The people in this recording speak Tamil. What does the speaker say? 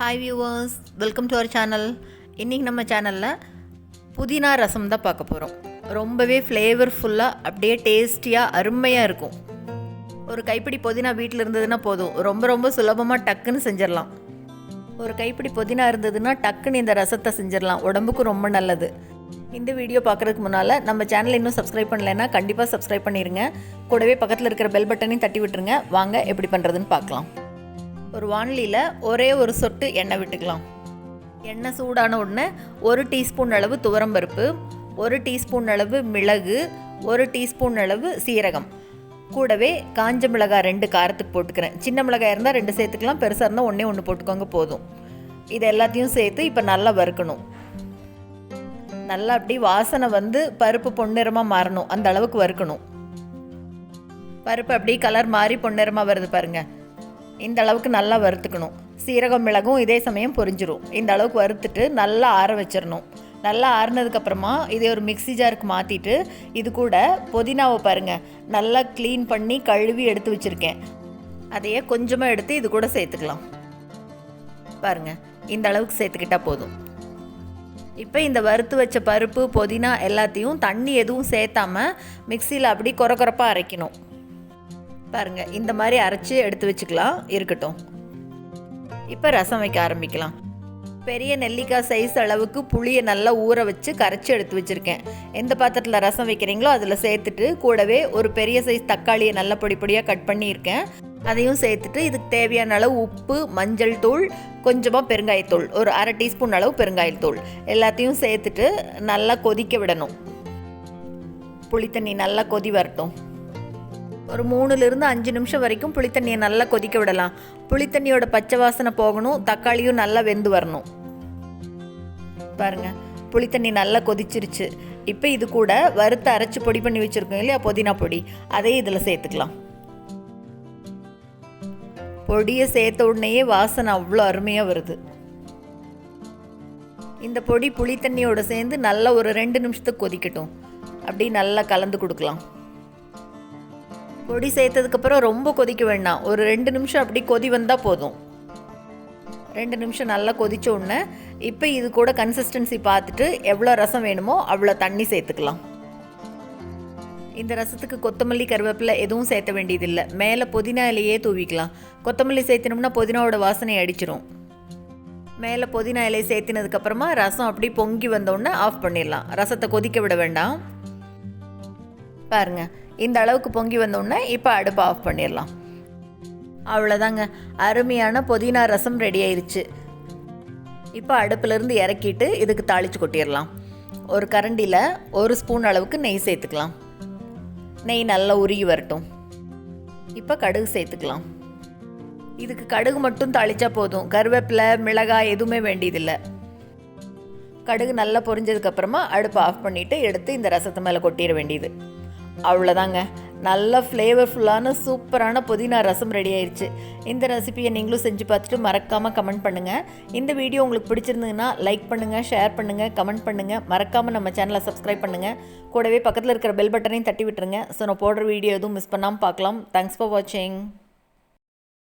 Hi viewers welcome to our channel இன்றைக்கி நம்ம சேனலில் புதினா ரசம் தான் பார்க்க போகிறோம் ரொம்பவே ஃப்ளேவர்ஃபுல்லாக அப்படியே டேஸ்டியாக அருமையாக இருக்கும். ஒரு கைப்பிடி புதினா வீட்டில் இருந்ததுன்னா போதும். ரொம்ப ரொம்ப சுலபமாக டக்குன்னு செஞ்சிடலாம். ஒரு கைப்பிடி புதினா இருந்ததுன்னா டக்குன்னு இந்த ரசத்தை செஞ்சிடலாம். உடம்புக்கு ரொம்ப நல்லது. இந்த வீடியோ பார்க்குறதுக்கு முன்னால் நம்ம சேனல் இன்னும் சப்ஸ்கிரைப் பண்ணலைன்னா கண்டிப்பாக சப்ஸ்கிரைப் பண்ணிடுங்க கூடவே பக்கத்தில் இருக்கிற பெல் பட்டனையும் தட்டி விட்டுருங்க. வாங்க எப்படி பண்ணுறதுன்னு பார்க்கலாம். ஒரு வானலியில் ஒரே ஒரு சொட்டு எண்ணெய் விட்டுக்கலாம். எண்ணெய் சூடான உடனே ஒரு டீஸ்பூன் அளவு துவரம்பருப்பு ஒரு டீஸ்பூன் அளவு மிளகு ஒரு டீஸ்பூன் அளவு சீரகம். கூடவே காஞ்ச மிளகாய் ரெண்டு காரத்துக்கு போட்டுக்கிறேன். சின்ன மிளகாய் இருந்தால் ரெண்டு சேர்த்துக்கலாம் பெருசாக இருந்தால் ஒன்றே ஒன்று போட்டுக்கோங்க போதும். இது எல்லாத்தையும் சேர்த்து இப்போ நல்லா வறுக்கணும். நல்லா அப்படி வாசனை வந்து பருப்பு பொன்னிறமாக மாறணும். அந்த அளவுக்கு வறுக்கணும். பருப்பு அப்படி கலர் மாறி பொன்னிறமாக வருது பாருங்கள் இந்த அளவுக்கு நல்லா வறுத்துக்கணும். சீரகம் மிளகும் இதே சமயம் பொரிஞ்சிரும். இந்த அளவுக்கு வறுத்துட்டு நல்லா ஆற வச்சிடணும் நல்லா ஆறுனதுக்கப்புறமா இதை ஒரு மிக்ஸி ஜாருக்கு மாற்றிட்டு இது கூட புதினாவை பாருங்கள் நல்லா க்ளீன் பண்ணி கழுவி எடுத்து வச்சுருக்கேன். அதையே கொஞ்சமாக எடுத்து இது கூட சேர்த்துக்கலாம். பாருங்கள் இந்த அளவுக்கு சேர்த்துக்கிட்டால் போதும். இப்போ இந்த வறுத்து வச்ச பருப்பு புதினா எல்லாத்தையும் தண்ணி எதுவும் சேர்த்தாமல் மிக்சியில் அப்படி கொர கொரப்பாக அரைக்கணும். பாருங்க இந்த மாதிரி அரைச்சி எடுத்து வச்சுக்கலாம் இருக்கட்டும். இப்போ ரசம் வைக்க ஆரம்பிக்கலாம். பெரிய நெல்லிக்காய் சைஸ் அளவுக்கு புளியை நல்லா ஊற வச்சு கரைச்சி எடுத்து வச்சுருக்கேன். எந்த பாத்திரத்தில் ரசம் வைக்கிறீங்களோ அதில் சேர்த்துட்டு கூடவே ஒரு பெரிய சைஸ் தக்காளியை நல்லா பொடி பொடியாக கட் பண்ணியிருக்கேன். அதையும் சேர்த்துட்டு இதுக்கு தேவையான அளவு உப்பு மஞ்சள் தூள் கொஞ்சமாக பெருங்காயத்தூள் ஒரு அரை டீஸ்பூன் அளவு பெருங்காயத்தூள் எல்லாத்தையும் சேர்த்துட்டு நல்லா கொதிக்க விடணும். புளித்தண்ணி நல்லா கொதி வரட்டும். ஒரு மூணுலேருந்து அஞ்சு நிமிஷம் வரைக்கும் புளித்தண்ணியை நல்லா கொதிக்க விடலாம். புளித்தண்ணியோட பச்சை வாசனை போகணும் தக்காளியும் நல்லா வெந்து வரணும். பாருங்கள் புளித்தண்ணி நல்லா கொதிச்சிருச்சு. இப்போ இது கூட வறுத்து அரைச்சி பொடி பண்ணி வச்சுருக்கோம் இல்லையா புதினா பொடி. அதையும் இதில் சேர்த்துக்கலாம். பொடியை சேர்த்த உடனேயே வாசனை அவ்வளோ அருமையாக வருது. இந்த பொடி புளி சேர்ந்து நல்லா ஒரு ரெண்டு நிமிஷத்துக்கு கொதிக்கட்டும். அப்படி நல்லா கலந்து கொடுக்கலாம். பொடி சேர்த்ததுக்கப்புறம் ரொம்ப கொதிக்க வேண்டாம். ஒரு ரெண்டு நிமிஷம் அப்படி கொதி வந்தால் போதும். ரெண்டு நிமிஷம் நல்லா கொதிச்ச உடனே இப்போ இது கூட கன்சிஸ்டன்சி பார்த்துட்டு எவ்வளோ ரசம் வேணுமோ அவ்வளோ தண்ணி சேர்த்துக்கலாம். இந்த ரசத்துக்கு கொத்தமல்லி கருவேப்பிலை எதுவும் சேர்த்த வேண்டியதில்லை. மேலே புதினா இலையே தூவிக்கலாம். கொத்தமல்லி சேர்த்தினோம்னா புதினாவோட வாசனை அடிச்சிரும். மேலே புதினா இலையை சேர்த்தினதுக்கப்புறமா ரசம் அப்படி பொங்கி வந்தோடனே ஆஃப் பண்ணிடலாம். ரசத்தை கொதிக்க விட வேண்டாம். பாருங்க இந்த அளவுக்கு பொங்கி வந்தோடனே இப்போ அடுப்பை ஆஃப் பண்ணிடலாம். அவ்வளோதாங்க அருமையான புதினா ரசம் ரெடி ஆயிருச்சு. இப்போ அடுப்புலேருந்து இறக்கிட்டு இதுக்கு தாளித்து கொட்டிடலாம். ஒரு கரண்டியில் ஒரு ஸ்பூன் அளவுக்கு நெய் சேர்த்துக்கலாம். நெய் நல்லா உருகி வரட்டும். இப்போ கடுகு சேர்த்துக்கலாம். இதுக்கு கடுகு மட்டும் தாளிச்சா போதும். கருவேப்பிலை மிளகாய் எதுவுமே வேண்டியதில்லை. கடுகு நல்லா பொரிஞ்சதுக்கப்புறமா அடுப்பை ஆஃப் பண்ணிவிட்டு எடுத்து இந்த ரசத்து மேலே கொட்டிட வேண்டியது. அவ்வளோதாங்க நல்ல ஃப்ளேவர்ஃபுல்லான சூப்பரான புதினா ரசம் ரெடி ஆயிடுச்சு இந்த ரெசிபியை நீங்களும் செஞ்சு பார்த்துட்டு மறக்காமல் கமெண்ட் பண்ணுங்கள் இந்த வீடியோ உங்களுக்கு பிடிச்சிருந்ததுன்னா லைக் பண்ணுங்கள் ஷேர் பண்ணுங்கள் கமெண்ட் பண்ணுங்கள் மறக்காமல் நம்ம சேனலை சப்ஸ்கிரைப் பண்ணுங்கள் கூடவே பக்கத்தில் இருக்கிற பெல் பட்டனையும் தட்டி விட்டுருங்க. ஸோ நான் போடுற வீடியோ எதுவும் மிஸ் பண்ணாமல் பார்க்கலாம். தேங்க்ஸ் ஃபார் வாட்சிங்